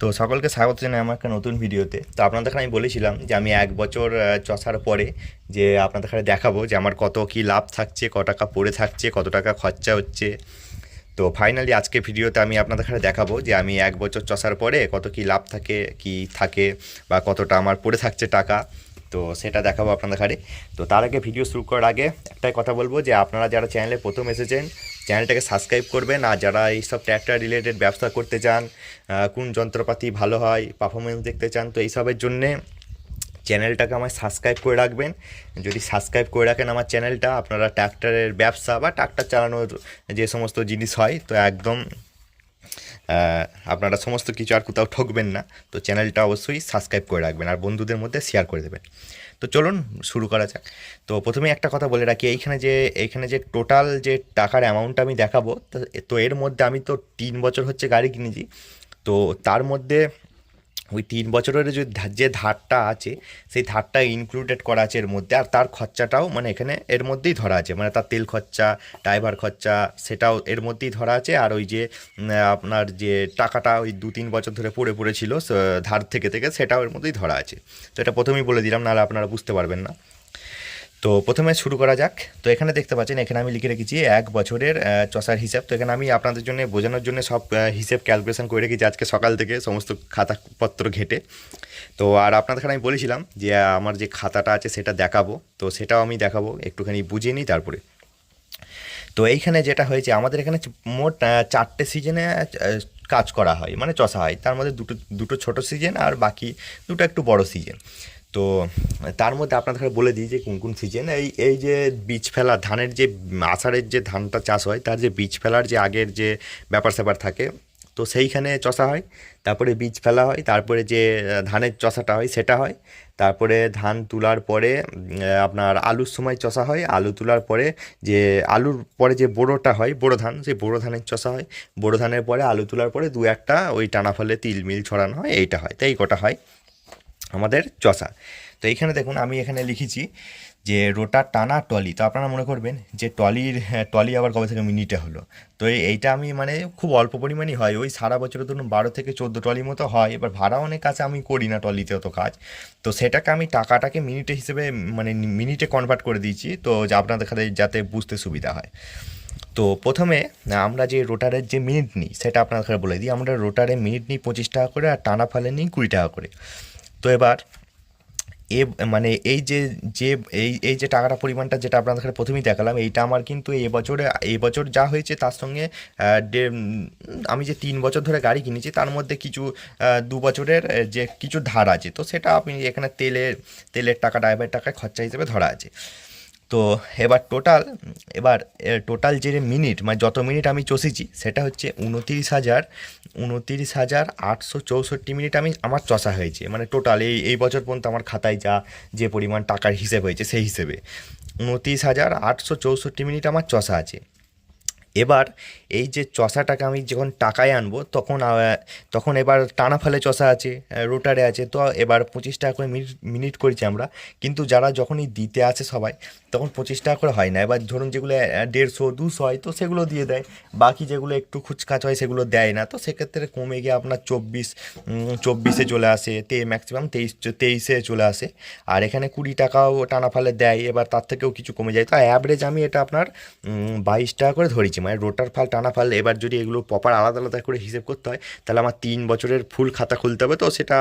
তো সকলকে স্বাগত জানাই আমার একটা নতুন ভিডিওতে। তো আপনাদের আমি বলেছিলাম যে আমি এক বছর চষার পরে যে আপনাদের এখানে দেখাবো যে আমার কত কি লাভ থাকছে, ক টাকা পড়ে থাকছে, কত টাকা খরচা হচ্ছে। তো ফাইনালি আজকে ভিডিওতে আমি আপনাদের এখানে দেখাবো যে আমি এক বছর চষার পরে কত কি লাভ থাকে, কি থাকে বা কতটা আমার পড়ে থাকছে টাকা। তো সেটা দেখাবো আপনাদের ঘরে তো তার আগে ভিডিও শুরু করার আগে একটাই কথা বলব যে, আপনারা যারা চ্যানেলে প্রথম এসেছেন চ্যানেলটাকে সাবস্ক্রাইব করবেন। আর যারা এইসব ট্র্যাক্টর রিলেটেড ব্যবসা করতে চান কোন যন্ত্রপাতি ভালো হয় পারফরমেন্স দেখতে চান, তো এইসবের জন্যে চ্যানেলটাকে আমার সাবস্ক্রাইব করে রাখবেন। যদি সাবস্ক্রাইব করে রাখেন আমার চ্যানেলটা আপনারা ট্র্যাক্টরের ব্যবসা বা ট্র্যাক্টর চালানোর যে সমস্ত জিনিস হয়, তো একদম আপনারা সমস্ত কিছু আর কোথাও ঠকবেন না। তো চ্যানেলটা অবশ্যই সাবস্ক্রাইব করে রাখবেন আর বন্ধুদের মধ্যে শেয়ার করে দেবেন। তো চলুন শুরু করা যাক। তো প্রথমে একটা কথা বলে রাখি, এইখানে যে এইখানে যে টোটাল যে টাকার অ্যামাউন্ট আমি দেখাবো তো এর মধ্যে আমি তো তিন বছর হচ্ছে গাড়ি কিনেছি। তো তার মধ্যে ওই তিন বছরের যে যে ধারটা আছে, সেই ধারটা ইনক্লুডেড করা আছে এর মধ্যে, আর তার খরচাটাও মানে এখানে এর মধ্যেই ধরা আছে। মানে তার তেল খরচা ড্রাইভার খরচা, সেটাও এর মধ্যেই ধরা আছে। আর ওই যে আপনার যে টাকাটা ওই দু তিন বছর ধরে পড়ে পড়েছিল ধার থেকে থেকে, সেটাও এর মধ্যেই ধরা আছে। তো এটা প্রথমেই বলে দিলাম, নাহলে আপনারা বুঝতে পারবেন না। তো প্রথমে শুরু করা যাক। তো এখানে দেখতে পাচ্ছেন, এখানে আমি লিখে রেখেছি এক বছরের চষার হিসাব। তো এখানে আমি আপনাদের জন্য বোঝানোর জন্য সব হিসেব ক্যালকুলেশন করে রেখেছি আজকে সকাল থেকে সমস্ত খাতাপত্র ঘেটে। তো আর আপনাদের আমি বলেছিলাম যে আমার যে খাতাটা আছে সেটা দেখাবো। তো সেটাও আমি দেখাবো, একটুখানি বুঝিয়ে নিই তারপরে। তো এইখানে যেটা হয়েছে, আমাদের এখানে মোট চারটে সিজনে কাজ করা হয় মানে চষা হয়। তার মধ্যে দুটো দুটো ছোটো সিজন আর বাকি দুটো একটু বড় সিজন তো তার মধ্যে আপনাদের বলে দিই যে কোন কোন সিজন এই এই যে বীজ ফেলা, ধানের যে আষাঢ়ের যে ধানটা চাষ হয়, তার যে বীজ ফেলার যে আগের যে ব্যাপার স্যাপার থাকে, তো সেইখানে চষা হয়। তারপরে বীজ ফেলা হয়, তারপরে যে ধানের চষাটা হয়, সেটা হয়। তারপরে ধান তোলার পরে আপনার আলুর সময় চষা হয়। আলু তোলার পরে যে আলুর পরে যে বোড়োটা হয়, বোড়ো ধান, সেই বোড়ো ধানের চষা হয়। বোড়ো ধানের পরে আলু তোলার পরে দু একটা ওই টানা ফলে তিল মিল ছড়ানো হয়, এইটা হয়, তাই কটা হয়। আমাদের চষা। তো এইখানে দেখুন আমি এখানে লিখেছি যে রোটার টানা টলি তো আপনারা মনে করবেন যে টলির হ্যাঁ, টলি আবার কবে থেকে মিনিটে হলো? তো এইটা আমি মানে খুব অল্প পরিমাণই হয়। ওই সারা বছরে ধরুন বারো থেকে চোদ্দ টলি মতো হয়। এবার ভাড়া অনেক কাছে আমি করি না টলিতে অত কাজ। তো সেটাকে আমি টাকাটাকে মিনিটে হিসেবে মানে মিনিটে কনভার্ট করে দিয়েছি। তো আপনাদের খাতে যাতে বুঝতে সুবিধা হয়। তো প্রথমে আমরা যে রোটারের যে মিনিট নিই সেটা আপনাদের বলে দিই। আমরা রোটারে মিনিট নিই পঁচিশ টাকা করে আর টানা ফালে নিই কুড়ি টাকা করে। তো এবার এ মানে এই যে যে, এই এই যে টাকাটা পরিমাণটা যেটা আপনাদের প্রথমেই দেখালাম, এইটা আমার কিন্তু এই বছরে এই বছর যা হয়েছে তার সঙ্গে আমি যে তিন বছর ধরে গাড়ি কিনেছি তার মধ্যে কিছু দু বছরের যে কিছু ধার আছে, তো সেটা আপনি এখানে তেলের তেলের টাকা ড্রাইভারের টাকায় খরচা হিসেবে ধরা আছে। তো এবার টোটাল এবার টোটাল যে মিনিট মানে যত মিনিট আমি চষেছি, সেটা হচ্ছে উনতিরিশ হাজার উনতিরিশ হাজার আটশো চৌষট্টি মিনিট আমি আমার চষা হয়েছে। মানে টোটাল এই এই বছর পর্যন্ত আমার খাতায় যা, যে পরিমাণ টাকার হিসেব হয়েছে, সেই হিসেবে। উনতিরিশ হাজার আটশো চৌষট্টি মিনিট আমার চষা আছে। এবার এই যে চষাটাকে আমি যখন টাকায় আনব, তখন তখন এবার টানা ফেলে চষা আছে রোটারে আছে, তো এবার পঁচিশ টাকা করে মিনিট মিনিট করেছি আমরা। কিন্তু যারা যখনই দিতে আসে সবাই, তখন পঁচিশ টাকা করে হয় না। এবার ধরুন যেগুলো দেড়শো, দুশো হয়, তো সেগুলো দিয়ে দেয়। বাকি যেগুলো একটু খুচকাচ হয়, সেগুলো দেয় না। তো সেক্ষেত্রে কমে গিয়ে আপনার চব্বিশ চব্বিশে চলে আসে, তে ম্যাক্সিমাম তেইশ, তেইশে চলে আসে। আর এখানে কুড়ি টাকাও টানা ফালে দেয়। এবার তার থেকেও কিছু কমে যায়। তো অ্যাভারেজ আমি এটা আপনার বাইশ টাকা করে ধরেছি। মানে রোটার ফাল, টানা ফাল, এবার যদি এগুলো প্রপার আলাদা আলাদা করে হিসেব করতে হয়, তাহলে আমার তিন বছরের ফুল খাতা খুলতে হবে তো, সেটা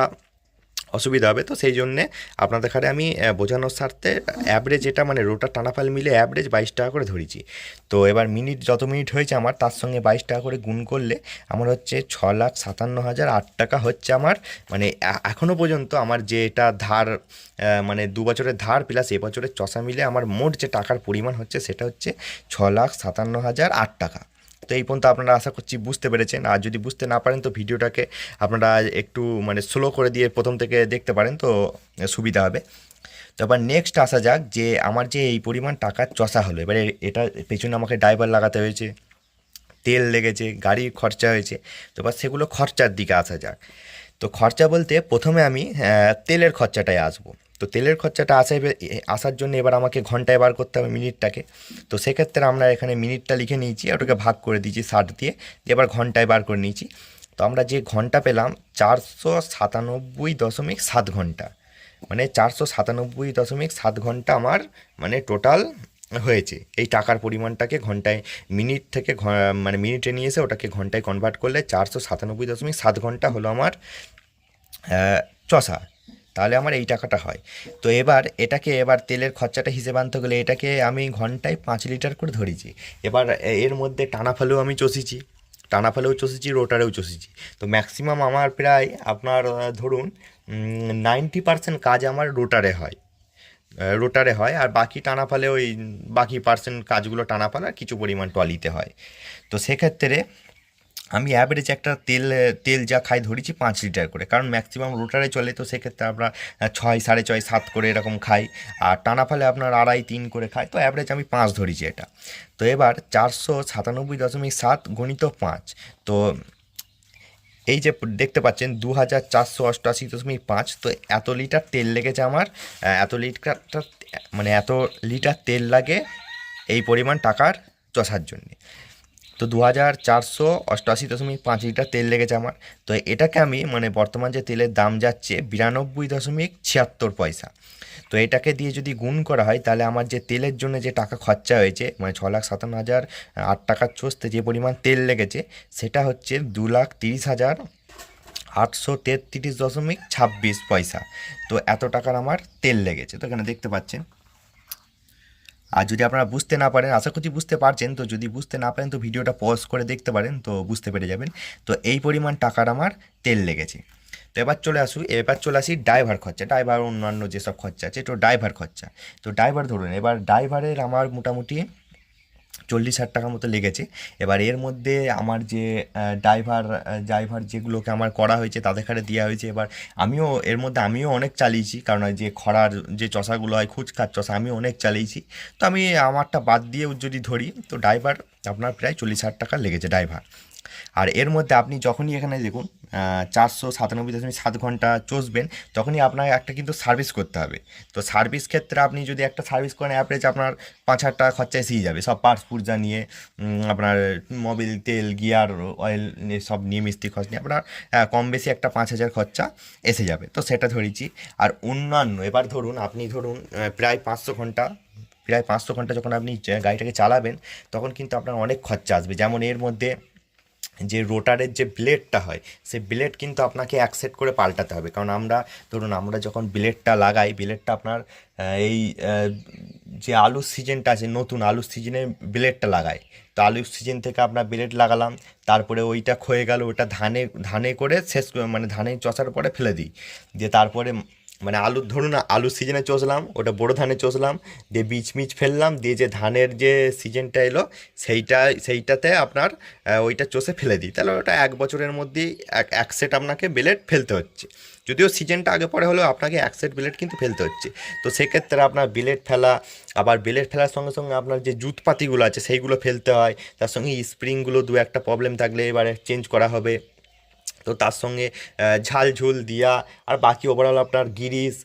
অসুবিধা হবে। তো সেই জন্যে আপনাদের এখানে আমি বোঝানোর স্বার্থে অ্যাভারেজ এটা মানে রোটার টানাফাল মিলে অ্যাভারেজ বাইশ টাকা করে ধরেছি। তো এবার মিনিট যত মিনিট হয়েছে আমার, তার সঙ্গে বাইশ টাকা করে গুণ করলে আমার হচ্ছে ছ লাখ সাতান্ন হাজার আট টাকা হচ্ছে আমার মানে এখনও পর্যন্ত আমার যে এটা ধার মানে দু বছরের ধার প্লাস এ বছরের চষা মিলে আমার মোট যে টাকার পরিমাণ হচ্ছে সেটা হচ্ছে ছ লাখ সাতান্ন হাজার আট টাকা। এই পর্যন্ত আপনারা আশা করছি বুঝতে পেরেছেন। আর যদি বুঝতে না পারেন, তো ভিডিওটাকে আপনারা একটু মানে স্লো করে দিয়ে প্রথম থেকে দেখতে পারেন, তো সুবিধা হবে। তো এবার নেক্সট আসা যাক যে আমার যে এই পরিমাণ টাকার চষা হলো। এবারে এটা পেছনে আমাকে ড্রাইভার লাগাতে হয়েছে, তেল লেগেছে, গাড়ির খরচা হয়েছে। তো এবার সেগুলো খরচার দিকে আসা যাক। তো খরচা বলতে প্রথমে আমি তেলের খরচাটায় আসব। তো তেলের খরচাটা আসা আসার জন্য এবার আমাকে ঘন্টায় বার করতে হবে মিনিটটাকে। তো সেক্ষেত্রে আমরা এখানে মিনিটটা লিখে নিয়েছি ওটাকে ভাগ করে দিয়েছি ষাট দিয়ে। এবার ঘন্টায় বার করে নিয়েছি। তো আমরা যে ঘণ্টা পেলাম চারশো সাতানব্বই দশমিক সাত ঘণ্টা। মানে চারশো সাতানব্বই দশমিক সাত ঘণ্টা আমার মানে টোটাল হয়েছে। এই টাকার পরিমাণটাকে ঘন্টায় মিনিট থেকে মানে মিনিটে নিয়ে এসে ওটাকে ঘন্টায় কনভার্ট করলে চারশো সাতানব্বই দশমিক সাত ঘণ্টা হলো আমার চষা তাহলে আমার এই টাকাটা হয়। তো এবার এটাকে, এবার তেলের খরচাটা হিসেবে আনতে গেলে এটাকে আমি ঘন্টায় পাঁচ লিটার করে ধরেছি। এবার এর মধ্যে টানা ফেলেও আমি চষেছি, টানা ফেলেও চষেছি, রোটারেও চষেছি। তো ম্যাক্সিমাম আমার প্রায় আপনার ধরুন নাইনটি পার্সেন্ট কাজ আমার রোটারে হয়। রোটারে হয় আর বাকি টানা ফালে ওই বাকি পার্সেন্ট কাজগুলো টানা ফালে আর কিছু পরিমাণ টলিতে হয়। তো সেক্ষেত্রে আমি অ্যাভারেজ একটা তেল তেল যা খাই ধরেছি পাঁচ লিটার করে। কারণ ম্যাক্সিমাম রোটারে চলে, তো সেক্ষেত্রে আমরা ছয়, সাড়ে ছয়, সাত করে এরকম খাই। আর টানা ফালে আপনার আড়াই, তিন করে খাই, তো অ্যাভারেজ আমি পাঁচ ধরেছি এটা। তো এবার চারশো সাতানব্বই দশমিক সাত গণিত পাঁচ। তো এই যে দেখতে পাচ্ছেন দু হাজার চারশো অষ্টআশি দশমিক পাঁচ, তো এত লিটার তেল লেগেছে আমার। এত লিটার মানে এত লিটার তেল লাগে এই পরিমাণ টাকার চষার জন্যে। তো দু হাজার চারশো অষ্টআশি দশমিক পাঁচ লিটার তেল লেগেছে আমার। তো এটাকে আমি মানে বর্তমান যে তেলের দাম যাচ্ছে বিরানব্বই দশমিক ছিয়াত্তর পয়সা। তো এটাকে দিয়ে যদি গুণ করা হয়, তাহলে আমার যে তেলের জন্য যে টাকা খরচা হয়েছে মানে ছ লাখ সাতান্ন হাজার আট টাকার চষতে যে পরিমাণ তেল লেগেছে, সেটা হচ্ছে দু লাখ তিরিশ হাজার আটশো তেত্রিশ দশমিক ছাব্বিশ পয়সা। তো এত টাকার আমার তেল লেগেছে। তো এখানে দেখতে পাচ্ছেন আর যদি আপনারা বুঝতে না পারেন, আশা করছি বুঝতে পারছেন, তো যদি বুঝতে না পারেন, তো ভিডিওটা পজ করে দেখতে পারেন, তো বুঝতে পেরে যাবেন। তো এই পরিমাণ টাকার আমার তেল লেগেছে। তো এবার চলে আসু এবার চলে আসি ড্রাইভার খরচা ড্রাইভার অন্যান্য যেসব খরচা আছে, তো ড্রাইভার খরচা। তো ড্রাইভার ধরুন, এবার ড্রাইভারের আমার মোটামুটি চল্লিশ হাজার টাকার মতো লেগেছে। এবার এর মধ্যে আমার যে ড্রাইভার ড্রাইভার যেগুলোকে আমার করা হয়েছে, তাদের কাছে দেওয়া হয়েছে। এবার আমিও, এর মধ্যে আমিও অনেক চালিয়েছি, কারণ যে খরার যে চষাগুলো হয় খুচকার চষা আমি অনেক চালিয়েছি। তো আমি আমারটা বাদ দিয়েও যদি ধরি, তো ড্রাইভার আপনার প্রায় চল্লিশ হাজার টাকা লেগেছে ড্রাইভার আর এর মধ্যে আপনি যখনই এখানে দেখুন চারশো সাতানব্বই দশমিক সাত ঘণ্টা চষবেন, তখনই আপনার একটা কিন্তু সার্ভিস করতে হবে। তো সার্ভিস ক্ষেত্রে আপনি যদি একটা সার্ভিস করেন অ্যাভারেজ আপনার পাঁচ হাজার টাকা খরচা এসেই যাবে। সব পার্টস পুর্জা নিয়ে আপনার মোবিল তেল গিয়ার অয়েল সব নিয়ে মিস্ত্রি খরচ নিয়ে আপনার কম বেশি একটা পাঁচ হাজার খরচা এসে যাবে। তো সেটা ধরেছি। আর অন্যান্য, এবার ধরুন, আপনি ধরুন প্রায় পাঁচশো ঘণ্টা, প্রায় পাঁচশো ঘণ্টা যখন আপনি গাড়িটাকে চালাবেন, তখন কিন্তু আপনার অনেক খরচা আসবে। যেমন এর মধ্যে যে রোটারের যে ব্লেডটা হয় সে ব্লেড কিন্তু আপনাকে এক সেট করে পাল্টাতে হবে। কারণ আমরা, ধরুন আমরা যখন ব্লেডটা লাগাই, ব্লেডটা আপনার এই যে আলুর সিজনটা আছে, নতুন আলুর সিজনে ব্লেডটা লাগাই। তো আলুর সিজন থেকে আপনার ব্লেড লাগালাম, তারপরে ওইটা ক্ষয়ে গেল ওটা ধানে ধানে করে শেষ মানে ধানে চষার পরে ফেলে দিই। দিয়ে তারপরে মানে আলুর ধরুন না আলুর সিজনে চষলাম, ওটা বড় ধানে চষলাম, দিয়ে বীজ মিচ ফেললাম, দিয়ে যে ধানের যে সিজনটা এলো, সেইটা, সেইটাতে আপনার ওইটা চষে ফেলে দিই। তাহলে ওটা এক বছরের মধ্যেই এক এক সেট আপনাকে বেলেট ফেলতে হচ্ছে। যদিও সিজনটা আগে পরে হলেও আপনাকে এক সেট বিলেট কিন্তু ফেলতে হচ্ছে। তো সেক্ষেত্রে আপনার বিলেট ফেলা, আবার বিলেট ফেলার সঙ্গে সঙ্গে আপনার যে জুতপাতিগুলো আছে, সেইগুলো ফেলতে হয়। তার সঙ্গে স্প্রিংগুলো দু একটা প্রবলেম থাকলে এবারে চেঞ্জ করা হবে। তো তার সঙ্গে ঝাল ঝুল দিয়া, আর বাকি ওভারঅল আপনার গিরিশ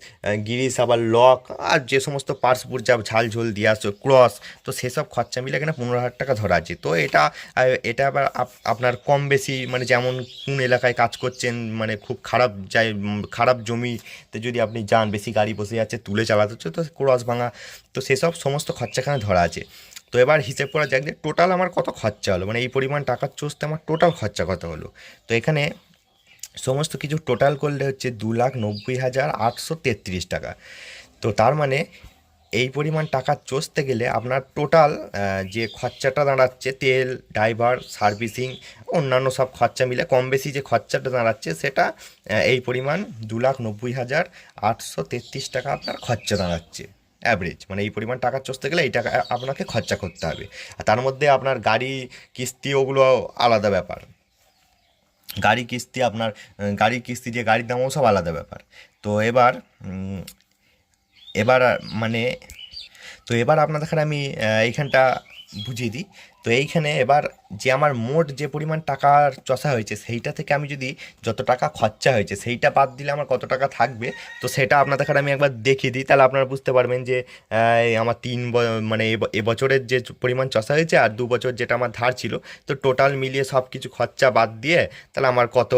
গিরিশ, আবার লক, আর যে সমস্ত পার্টস যা ঝাল ঝুল দিয়া ক্রস, তো সেসব খরচা মিলে এখানে পনেরো হাজার টাকা ধরা আছে। তো এটা এটা আবার আপ- আপনার কম বেশি মানে যেমন কোন এলাকায় কাজ করছেন মানে খুব খারাপ যায় খারাপ জমিতে যদি আপনি যান, বেশি গাড়ি বসে যাচ্ছে তুলে চালাতে হচ্ছে, তো ক্রস ভাঙা, তো সেসব সমস্ত খরচা এখানে ধরা আছে। তো এবার হিসেব করা যাক যে টোটাল আমার কত খরচা হলো? মানে এই পরিমাণ টাকার চষতে আমার টোটাল খরচা কত হলো? তো এখানে সমস্ত কিছু টোটাল করলে হচ্ছে দু লাখ নব্বই হাজার আটশো তেত্রিশ টাকা। তো তার মানে এই পরিমাণ টাকা চষতে গেলে আপনার টোটাল যে খরচাটা দাঁড়াচ্ছে, তেল ড্রাইভার সার্ভিসিং অন্যান্য সব খরচা মিলে কম বেশি যে খরচাটা দাঁড়াচ্ছে, সেটা এই পরিমাণ দু লাখ নব্বই হাজার আটশো তেত্রিশ টাকা আপনার খরচা দাঁড়াচ্ছে অ্যাভারেজ মানে এই পরিমাণ টাকা চষতে গেলে এই টাকা আপনাকে খরচা করতে হবে। আর তার মধ্যে আপনার গাড়ি, কিস্তি, ওগুলো আলাদা ব্যাপার। গাড়ি কিস্তি, আপনার গাড়ি গাড়ির কিস্তি যে গাড়ির দামও সব আলাদা ব্যাপার। তো এবার এবার মানে তো এবার আপনাদের আমি এইখানটা বুঝিয়ে দিই। তো এইখানে এবার যে আমার মোট যে পরিমাণ টাকার চষা হয়েছে, সেইটা থেকে আমি যদি যত টাকা খরচা হয়েছে, সেইটা বাদ দিলে আমার কত টাকা থাকবে? তো সেটা আপনাদের আমি একবার দেখিয়ে দিই, তাহলে আপনারা বুঝতে পারবেন যে আমার তিন মানে এব- এবছরের যে পরিমাণ চষা হয়েছে আর দু বছর যেটা আমার ধার ছিল, তো টোটাল মিলিয়ে সব কিছু খরচা বাদ দিয়ে, তাহলে আমার কত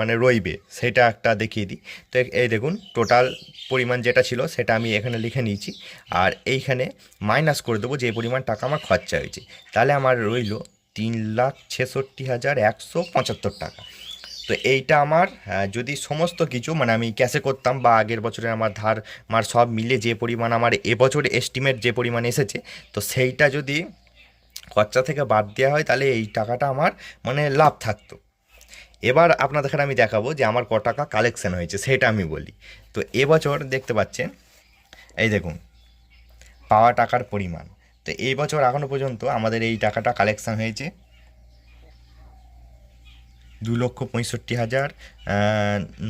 মানে রইবে, সেটা একটা দেখিয়ে দিই। তো এই দেখুন টোটাল পরিমাণ যেটা ছিল, সেটা আমি এখানে লিখে নিয়েছি, আর এইখানে মাইনাস করে দেবো যে পরিমাণ টাকা আমার খরচা হয়েছে। তাহলে আমার রইল তিন লাখ ছেষট্টি হাজার একশো পঁচাত্তর টাকা। তো এইটা আমার আহ, যদি সমস্ত কিছু মানে আমি ক্যাশে করতাম বা আগের বছরে আমার ধার মার সব মিলে যে পরিমাণ আমার এবছর এস্টিমেট যে পরিমাণ এসেছে তো সেইটা যদি খরচা থেকে বাদ দেওয়া হয় তাহলে এই টাকাটা আমার মানে লাভ থাকতো। এবার আপনাদের আমি দেখাবো যে আমার ক টাকা কালেকশন হয়েছে সেটা আমি বলি। তো এবছর দেখতে পাচ্ছেন এই দেখুন পাওয়া টাকার পরিমাণ। তো এই বছর এখনও পর্যন্ত আমাদের এই টাকাটা কালেকশন হয়েছে। দু লক্ষ পঁয়ষট্টি হাজার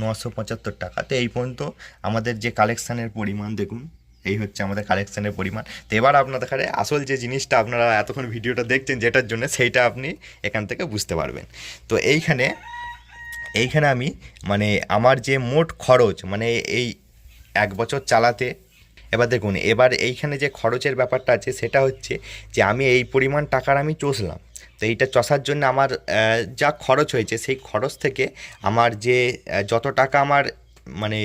নশো পঁচাত্তর টাকা। তো এই পর্যন্ত আমাদের যে কালেকশানের পরিমাণ, দেখুন, এই হচ্ছে আমাদের কালেকশানের পরিমাণ। তো এবার আপনাদের কাছে আসল যে জিনিসটা আপনারা এতক্ষণ ভিডিওটা দেখছেন যেটার জন্য সেইটা আপনি এখান থেকে বুঝতে পারবেন। তো এইখানে এইখানে আমি মানে আমার যে মোট খরচ মানে এই এক বছর চালাতে এবার দেখুন, এবার এইখানে যে খরচের ব্যাপারটা আছে, সেটা হচ্ছে যে আমি এই পরিমাণ টাকার আমি চষলাম। তো এইটা চষার জন্য আমার যা খরচ হয়েছে, সেই খরচ থেকে আমার যে যত টাকা আমার মানে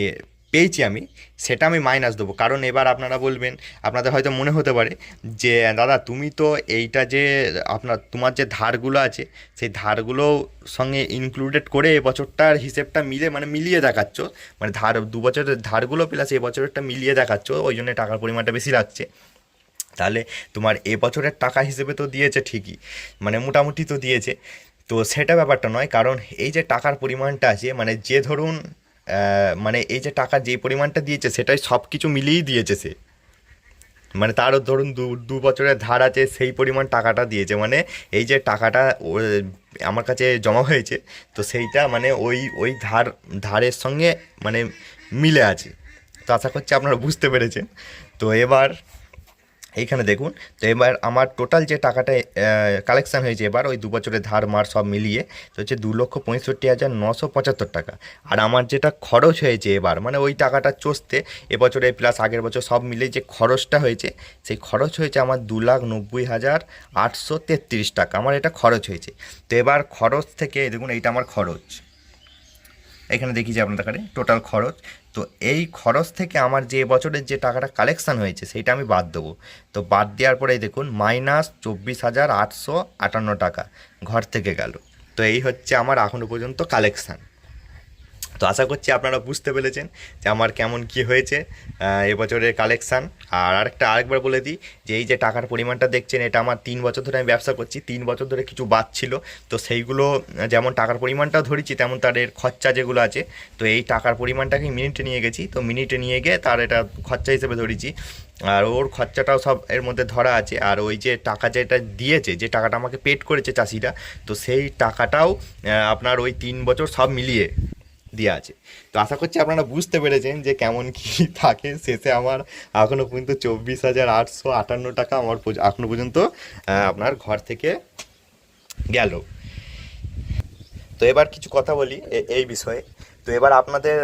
পেয়েছি আমি, সেটা আমি মাইনাস দেবো। কারণ এবার আপনারা বলবেন, আপনাদের হয়তো মনে হতে পারে যে, দাদা তুমি তো এইটা যে, আপনার তোমার যে ধারগুলো আছে, সেই ধারগুলো সঙ্গে ইনক্লুডেড করে এবছরটার হিসেবটা মিলে মানে মিলিয়ে দেখাচ্ছ। মানে ধার, দু বছরের ধারগুলো প্লাস এবছরেরটা মিলিয়ে দেখাচ্ছ, ওই জন্য টাকার পরিমাণটা বেশি লাগছে। তাহলে তোমার এবছরের টাকা হিসেবে তো দিয়েছে ঠিকই মানে মোটামুটি তো দিয়েছে। তো সেটা ব্যাপারটা নয়, কারণ এই যে টাকার পরিমাণটা আছে মানে যে ধরুন মানে এই যে টাকা যে পরিমাণটা দিয়েছে, সেটাই সব কিছু মিলিয়েই দিয়েছে সে। মানে তারও ধরুন দু দু বছরের ধার আছে, সেই পরিমাণ টাকাটা দিয়েছে। মানে এই যে টাকাটা আমার কাছে জমা হয়েছে, তো সেইটা মানে ওই ওই ধার, ধারের সঙ্গে মানে মিলে আছে। তো আশা করছি আপনারা বুঝতে পেরেছেন। তো এবার এইখানে দেখুন, তো এবার আমার টোটাল যে টাকাটা কালেকশান হয়েছে এবার, ওই দু বছরের ধার মার সব মিলিয়ে, তো হচ্ছে দু লক্ষ পঁয়ষট্টি হাজার নশো পঁচাত্তর টাকা। আর আমার যেটা খরচ হয়েছে এবার মানে ওই টাকাটা চষতে, এবছরে প্লাস আগের বছর সব মিলিয়ে যে খরচটা হয়েছে, সেই খরচ হয়েছে আমার দু লাখ নব্বই হাজার আটশো তেত্রিশ টাকা, আমার এটা খরচ হয়েছে। তো এবার খরচ থেকে, দেখুন এইটা আমার খরচ। এখানে দেখি যে আপনাদের কাছে টোটাল খরচ। তো এই খরচ থেকে আমার যে বছরের যে টাকাটা কালেকশান হয়েছে, সেইটা আমি বাদ দেবো। তো বাদ দেওয়ার পরে দেখুন মাইনাস চব্বিশ হাজার আটশো আটান্ন টাকা ঘর থেকে গেল। তো এই হচ্ছে আমার এখনও পর্যন্ত কালেকশান তো আশা করছি আপনারা বুঝতে পেরেছেন যে আমার কেমন কি হয়েছে এবছরের কালেকশান আর আরেকটা, আরেকবার বলে দিই যে এই যে টাকার পরিমাণটা দেখছেন, এটা আমার তিন বছর ধরে আমি ব্যবসা করছি, তিন বছর ধরে কিছু বাদ ছিল। তো সেইগুলো যেমন টাকার পরিমাণটাও ধরেছি, তেমন তাদের খরচা যেগুলো আছে, তো এই টাকার পরিমাণটাকে মিনিটে নিয়ে গেছি। তো মিনিটে নিয়ে গিয়ে তার এটা খরচা হিসেবে ধরেছি। আর ওর খরচাটাও সব এর মধ্যে ধরা আছে। আর ওই যে টাকা যেটা দিয়েছে, যে টাকাটা আমাকে পেড করেছে চাষিরা, তো সেই টাকাটাও আপনার ওই তিন বছর সব মিলিয়ে দেওয়া আছে। তো আশা করছি আপনারা বুঝতে পেরেছেন যে কেমন কি থাকে। শেষে আমার এখনও পর্যন্ত চব্বিশ হাজার আটশো আটান্ন টাকা আমার এখনও পর্যন্ত আপনার ঘর থেকে গেল। তো এবার কিছু কথা বলি এই বিষয়ে। তো এবার আপনাদের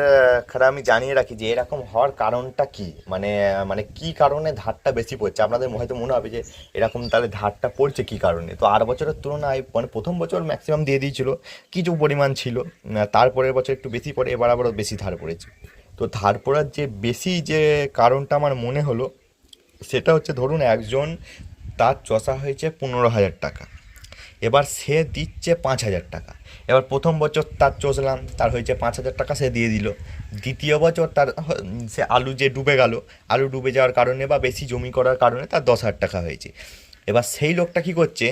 খারাপ আমি জানিয়ে রাখি যে এরকম হওয়ার কারণটা কি? মানে মানে কি কারণে ধারটা বেশি পড়ছে? আপনাদের হয়তো মনে হবে যে এরকম তাহলে ধারটা পড়ছে কি কারণে? তো আর বছরের তুলনায় মানে প্রথম বছর ম্যাক্সিমাম দিয়ে দিয়েছিল, কিছু পরিমাণ ছিল তারপরের বছর একটু বেশি পড়ে, এবার আবারও বেশি ধার পড়েছে। তো ধার পড়ার যে বেশি যে কারণটা আমার মনে হলো, সেটা হচ্ছে ধরুন একজন তার চষা হয়েছে পনেরো হাজার টাকা, এবার সে দিচ্ছে পাঁচ হাজার টাকা। এবার প্রথম বছর তার চষলাম, তার হয়েছে পাঁচ হাজার টাকা সে দিয়ে দিল। দ্বিতীয় বছর তার সে আলু যে ডুবে গেল, আলু ডুবে যাওয়ার কারণে বা বেশি জমি করার কারণে তার দশ হাজার টাকা হয়েছে। এবার সেই লোকটা কী করছে,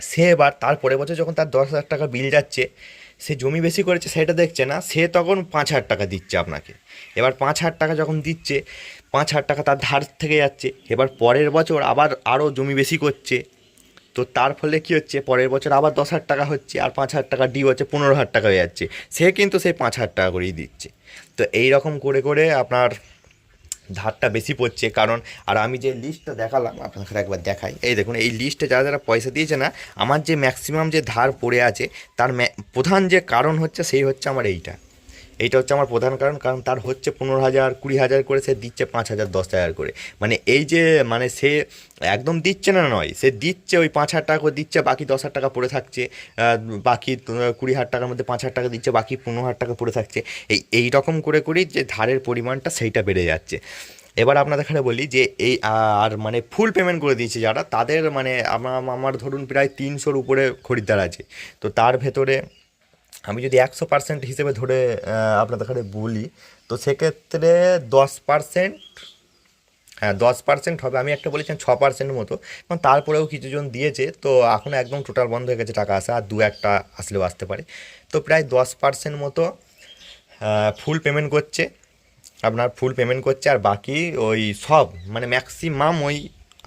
সে এবার তার পরের বছর যখন তার দশ হাজার টাকা বিল যাচ্ছে, সে জমি বেশি করেছে, সেটা দেখছে না, সে তখন পাঁচ হাজার টাকা দিচ্ছে আপনাকে। এবার পাঁচ হাজার টাকা যখন দিচ্ছে, পাঁচ হাজার টাকা তার ধার থেকে যাচ্ছে। এবার পরের বছর আবার আরও জমি বেশি করছে তো তার ফলে কী হচ্ছে? পরের বছর আবার দশ হাজার টাকা হচ্ছে আর পাঁচ হাজার টাকা ডিউ হচ্ছে পনেরো হাজার টাকা হয়ে যাচ্ছে। সে কিন্তু সেই পাঁচ হাজার টাকা করেই দিচ্ছে। তো এই রকম করে করে আপনার ধারটা বেশি পড়ছে। কারণ, আর আমি যে লিস্টটা দেখালাম আপনাদের একবার দেখাই। এই দেখুন, এই লিস্টে যারা যারা পয়সা দিয়েছে না, আমার যে ম্যাক্সিমাম যে ধার পড়ে আছে, তার প্রধান যে কারণ হচ্ছে, সেই হচ্ছে আমার এইটা। এইটা হচ্ছে আমার প্রধান কারণ কারণ তার হচ্ছে পনেরো হাজার, কুড়ি হাজার করে সে দিচ্ছে, পাঁচ হাজার, দশ হাজার করে। মানে এই যে মানে সে একদম দিচ্ছে না নয়, সে দিচ্ছে ওই পাঁচ হাজার টাকা করে দিচ্ছে, বাকি দশ হাজার টাকা পড়ে থাকছে বাকি কুড়ি হাজার টাকার মধ্যে পাঁচ হাজার টাকা দিচ্ছে, বাকি পনেরো হাজার টাকা পড়ে থাকছে। এই এই রকম করে, করেই যে ধারের পরিমাণটা সেইটা বেড়ে যাচ্ছে। এবার আপনাদের এখানে বলি যে এই, আর মানে ফুল পেমেন্ট করে দিয়েছে যারা, তাদের মানে আমার আমার ধরুন প্রায় তিনশোর উপরে খরিদ্দার আছে। তো তার ভেতরে আমি যদি একশো পার্সেন্ট হিসেবে ধরে আপনাদের এখানে বলি, তো সেক্ষেত্রে দশ পার্সেন্ট হ্যাঁ দশ পার্সেন্ট হবে। আমি একটা বলেছিলাম ছ পার্সেন্ট মতো। এবং তারপরেও কিছুজন দিয়েছে, তো এখন একদম টোটাল বন্ধ হয়ে গেছে টাকা আসা, আর দু একটা আসলেও আসতে পারে। তো প্রায় দশ পার্সেন্ট মতো ফুল পেমেন্ট করছে, আপনার ফুল পেমেন্ট করছে, আর বাকি ওই সব মানে ম্যাক্সিমাম ওই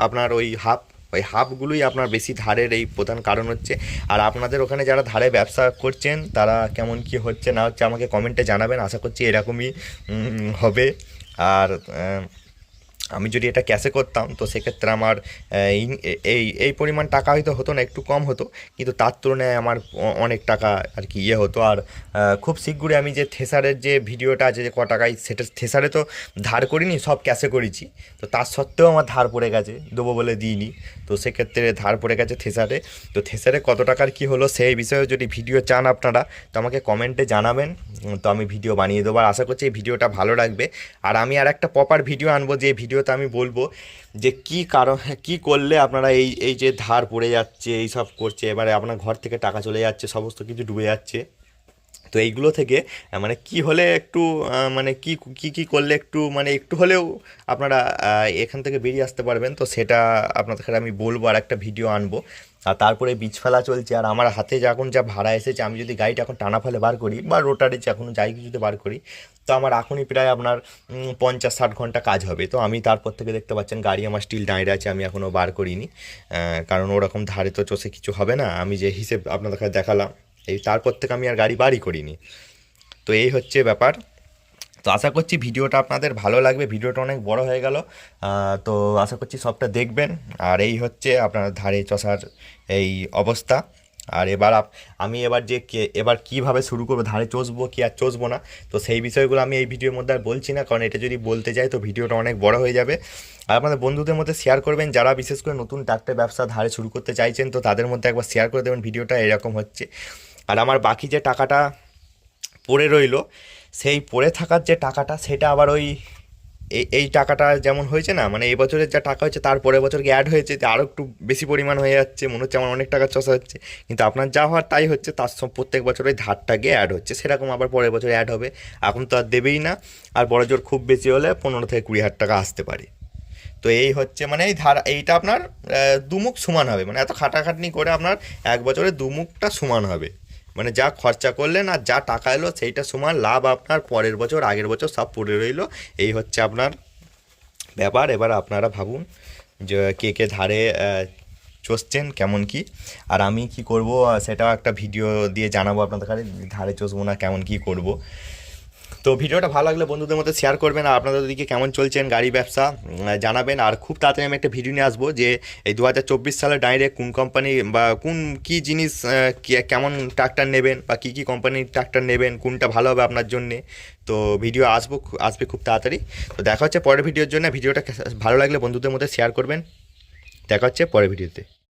আপনার ওই হাফ ওই হাফগুলোই আপনার বেশি ধারের এই প্রধান কারণ হচ্ছে। আর আপনাদের ওখানে যারা ধারে ব্যবসা করছেন, তারা কেমন কি হচ্ছে না হচ্ছে আমাকে কমেন্টে জানাবেন। আশা করছি এরকমই হবে। আর আমি যদি এটা ক্যাশে করতাম, তো সেক্ষেত্রে আমার এই এই পরিমাণ টাকা হয়তো হতো না, একটু কম হতো। কিন্তু তার তুলনায় আমার অনেক টাকা আর কি ইয়ে হতো। আর খুব শীঘ্রই আমি যে থেসারের যে ভিডিওটা আছে যে ক টাকায়, সেটা থেসারে তো ধার করিনি, সব ক্যাশে করেছি। তো তার সত্ত্বেও আমার ধার পড়ে গেছে, দেবো বলে দিইনি। তো সেক্ষেত্রে ধার পড়ে গেছে থেসারে। তো থেসারে কত টাকার কি হলো সেই বিষয়ে যদি ভিডিও চান আপনারা, তো আমাকে কমেন্টে জানাবেন। তো আমি ভিডিও বানিয়ে দেবো। আর আশা করছি এই ভিডিওটা ভালো লাগবে। আর আমি আর একটা প্রপার ভিডিও আনব, যে ভিডিওতে আমি বলব যে কি কারণ কি করলে আপনারা এই এই যে ধার পড়ে যাচ্ছে, এই সব করছে, এবারে আপনার ঘর থেকে টাকা চলে যাচ্ছে, সমস্ত কিছু ডুবে যাচ্ছে। তো এইগুলো থেকে মানে কি হলে একটু মানে কি কি কি করলে একটু মানে একটু হলেও আপনারা এখান থেকে বেরিয়ে আসতে পারবেন। তো সেটা আপনাদের আমি বলব আর একটা ভিডিও আনব। আর তারপরে বীজ ফেলা চলছে, আর আমার হাতে যখন যা ভাড়া এসেছে, আমি যদি গাড়িটা এখন টানা ফেলে বার করি, বা রোটারে যখন যাই কিছুতে বার করি, তো আমার এখনই প্রায় আপনার পঞ্চাশ ষাট ঘণ্টা কাজ হবে। তো আমি তারপর থেকে দেখতে পাচ্ছেন, গাড়ি আমার স্টিল দাঁড়িয়ে আছে, আমি এখনও বার করিনি। কারণ ওরকম ধারে তো চষে কিছু হবে না। আমি যে হিসেব আপনাদের দেখালাম এই তারপর থেকে আমি আর গাড়ি বাড়ি করিনি। তো এই হচ্ছে ব্যাপার। তো আশা করছি ভিডিওটা আপনাদের ভালো লাগবে। ভিডিওটা অনেক বড় হয়ে গেল। তো আশা করছি সবটা দেখবেন। আর এই হচ্ছে আপনার ধারে চষার এই অবস্থা। আর এবার আমি এবার যে এবার কীভাবে শুরু করব, ধারে চষবো কি আর চষবো না, তো সেই বিষয়গুলো আমি এই ভিডিওর মধ্যে আর বলছি না। কারণ এটা যদি বলতে যাই তো ভিডিওটা অনেক বড় হয়ে যাবে। আর আপনাদের বন্ধুদের মধ্যে শেয়ার করবেন। যারা বিশেষ করে নতুন ট্রাক্টর ব্যবসা ধারে শুরু করতে চাইছেন তো তাদের মধ্যে একবার শেয়ার করে দেবেন ভিডিওটা। এরকম হচ্ছে। আর আমার বাকি যে টাকাটা পড়ে রইল, সেই পড়ে থাকার যে টাকাটা, সেটা আবার ওই এই টাকাটা যেমন হয়েছে না মানে এই বছরের যা টাকা হয়েছে, তার পরের বছর অ্যাড হয়েছে আরও একটু বেশি পরিমাণ হয়ে যাচ্ছে, মনে হচ্ছে আমার অনেক টাকা চষা হচ্ছে। কিন্তু আপনার যা হওয়ার তাই হচ্ছে, তার সব প্রত্যেক বছর ওই ধারটা গিয়ে অ্যাড হচ্ছে। সেরকম আবার পরের বছর অ্যাড হবে। এখন তো আর দেবেই না। আর বড় জোর খুব বেশি হলে পনেরো থেকে কুড়ি হাজার টাকা আসতে পারে। তো এই হচ্ছে মানে এই ধারা, এইটা আপনার দুমুখ সমান হবে। মানে এত খাটাখাটনি করে আপনার এক বছরে দুমুখটা সমান হবে। মানে যা খরচা করলেন আর যা টাকা এলো সেইটা সমান লাভ আপনার পরের বছর, আগের বছর সব পড়ে রইল। এই হচ্ছে আপনার ব্যাপার। এবার আপনারা ভাবুন যে কে কে ধারে চষছেন, কেমন কি। আর আমি কি করব সেটাও একটা ভিডিও দিয়ে জানাব আপনাদের কাছে, ধারে চষবো না, কেমন কি করব। তো ভিডিওটা ভালো লাগলে বন্ধুদের মধ্যে শেয়ার করবেন আর আপনাদের দিকে কেমন চলছেন গাড়ি ব্যবসা জানাবেন। আর খুব তাড়াতাড়ি আমি একটা ভিডিও নিয়ে আসব যে এই দু হাজার চব্বিশ সালে ডাইরেক্ট কোন কোম্পানি বা কোন কি জিনিস কেমন ট্রাক্টর নেবেন বা কী কী কোম্পানির ট্রাক্টর নেবেন, কোনটা ভালো হবে আপনার জন্যে। তো ভিডিও আসব আসবে খুব তাড়াতাড়ি। তো দেখা হচ্ছে পরের ভিডিওর জন্য। ভিডিওটা ভালো লাগলে বন্ধুদের মধ্যে শেয়ার করবেন। দেখা হচ্ছে পরের ভিডিওতে